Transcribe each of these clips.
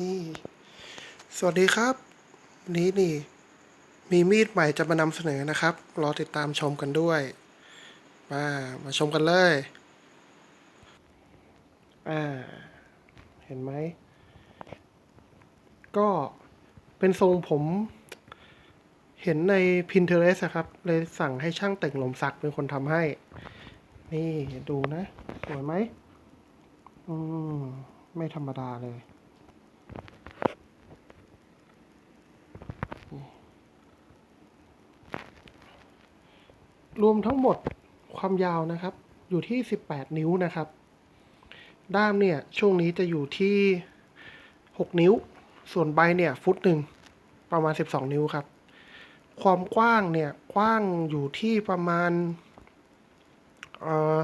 นี่ สวัสดีครับวันนี้นี่ มีมีดใหม่จะมานำเสนอนะครับ รอติดตามชมกันด้วย มา มาชมกันเลย อ่า เห็นไหม ก็เป็นทรงผมเห็นใน Pinterest อะครับ เลยสั่งให้ช่างแต่งหลมสักเป็นคนทำให้ นี่ดูนะ สวยไหม อืม ไม่ธรรมดาเลย รวมทั้งหมดความยาวนะครับ อยู่ที่ 18 นิ้วนะครับ ด้ามเนี่ยช่วงนี้จะอยู่ที่ 6 นิ้ว ส่วนใบเนี่ยฟุตหนึ่งประมาณ 12 นิ้วครับ ความกว้างเนี่ยกว้างอยู่ที่ประมาณเอ่อ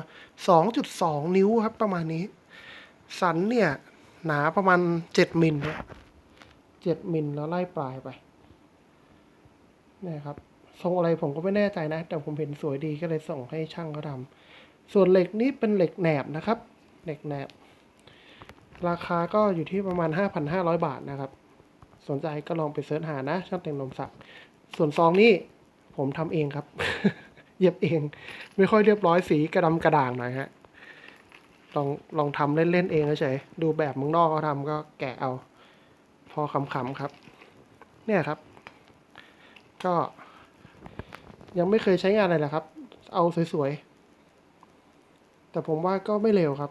2.2นิ้วครับประมาณนี้ สันเนี่ย หนาประมาณ7มิลครับ7มิลแล้วไล่ปลายไปนี่ครับ ทรงอะไรผมก็ไม่แน่ใจนะ แต่ผมเห็นสวยดีก็เลยส่งให้ช่างเขาทำส่วนเหล็กนี้เป็นเหล็กแหนบนะครับ เหล็กแหนบ ราคาก็อยู่ที่ประมาณ 5,500 บาทนะครับ สนใจก็ลองไปเสิร์ชหานะ ช่างแต่งนมสัก ส่วนซองนี้ผมทำเองครับ เย็บเอง ไม่ค่อยเรียบร้อยสีกระดำกระด่างหน่อยฮะลองลองทำเล่นๆเองเฉยดูแบบมึงนอกเขาทำก็แกะเอา พอขำๆครับ เนี่ยครับ ก็ ยังไม่เคยใช้งานอะไรนะครับ เอาสวยๆ แต่ผมว่าก็ไม่เร็วครับ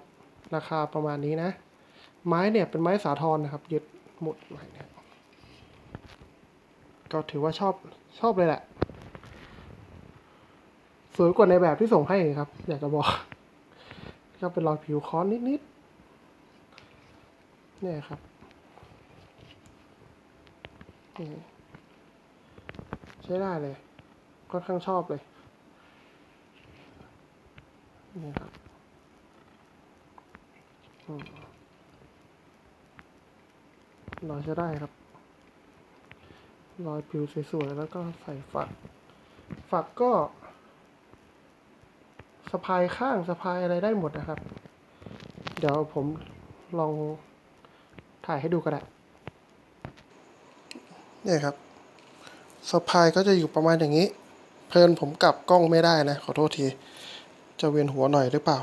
ราคาประมาณนี้นะ ไม้เนี่ยเป็นไม้สาทรนะครับ ยึดหมุดไว้เนี่ยก็ถือว่าชอบชอบเลยแหละ สวยกว่าในแบบที่ส่งให้ครับ อยากจะบอก ก็เป็นรอยผิวค้อนนิดๆ เนี่ยครับใช้ได้เลย ค่อนข้างชอบเลยนี่ครับอืมรอยใช้ได้ครับรอยผิวสวยๆ แล้วก็ใส่ฝัก ฝักก็สะพายข้างสะพายอะไรได้หมดนะครับ เดี๋ยวผมลองถ่ายให้ดูก็ได้นี่ครับสะพายก็จะอยู่ประมาณอย่างนี้ เพลินผมกลับกล้องไม่ได้นะ ขอโทษที จะเวียนหัวหน่อยหรือเปล่า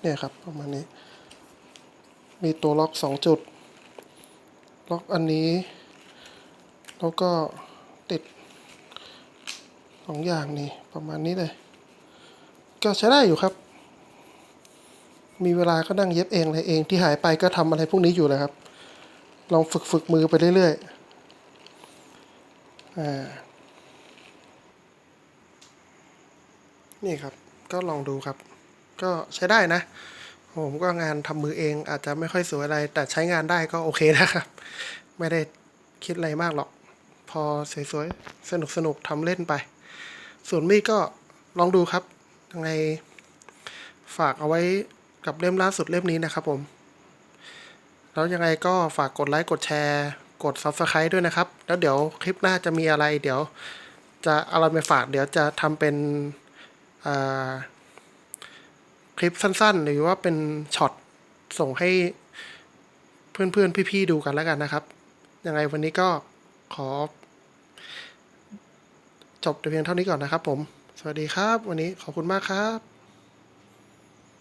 เนี่ยครับประมาณนี้ มีตัวล็อกสองจุด ล็อกอันนี้ แล้วก็ติดสองอย่างนี่ประมาณนี้เลย ก็ใช้ได้อยู่ครับ มีเวลาก็นั่งเย็บเองเลยเองที่หายไปก็ทำอะไรพวกนี้อยู่เลยครับ ลองฝึกฝึกมือไปเรื่อยๆ อ่า นี่ครับ ก็ลองดูครับ ก็ใช้ได้นะ ผมก็งานทำมือเองอาจจะไม่ค่อยสวยอะไร แต่ใช้งานได้ก็โอเคนะครับ ไม่ได้คิดอะไรมากหรอก พอสวยๆ สนุกๆทำเล่นไป ส่วนมีดก็ลองดูครับ ยังไงฝากเอาไว้กับเล่มล่าสุดเล่มนี้นะครับผม แล้วยังไงก็ฝากกดไลค์กดแชร์ กด Subscribe ด้วยนะครับ แล้วเดี๋ยวคลิปหน้าจะมีอะไร เดี๋ยวจะเอาอะไรมาฝาก เดี๋ยวจะทำเป็น คลิปสั้นๆ หรือว่าเป็นช็อตส่งให้เพื่อนๆ พี่ๆ ดูกันแล้วกันนะครับ ยังไงวันนี้ก็ขอ จบแต่เพียงเท่านี้ก่อนนะครับผม สวัสดีครับ วันนี้ขอบคุณมากครับ